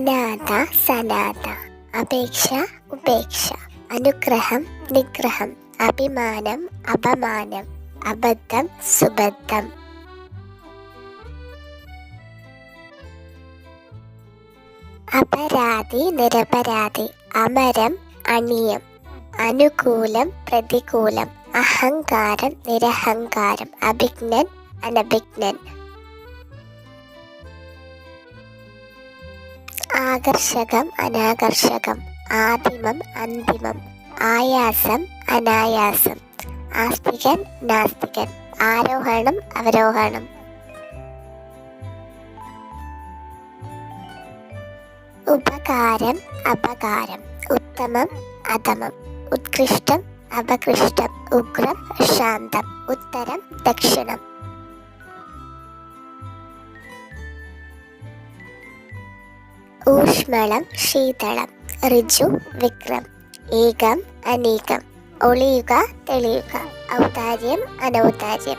അനാഥ സനാഥ അപേക്ഷ ഉപേക്ഷ. അനുഗ്രഹം നിഗ്രഹം. അഭിമാനം അപമാനം. അബദ്ധം സുബദ്ധം. അപരാധി നിരപരാധി. അമരം അണിയം അനുകൂലം പ്രതികൂലം. അഹങ്കാരം നിരഹങ്കാരം. അഭിജ്ഞൻ അനഭിജ്ഞൻ. ആകർഷകം അനാകർഷകം ആദിമം അന്തിമം ആയാസം അനായാസം ആസ്തികൻ നാസ്തികൻ ആരോഹണം അവരോഹണം. ഉപകാരം അപകാരം ഉത്തമം അധമം ഉത്കൃഷ്ടം അപകൃഷ്ടം ഉഗ്രം ശാന്തം ഉത്തരം ദക്ഷിണം. ഊഷ്മളം ശീതളം ഋജു വിക്രം ഏകം അനേകം ഒളിയുക തെളിയുക ഔദാര്യം അനൗദാര്യം.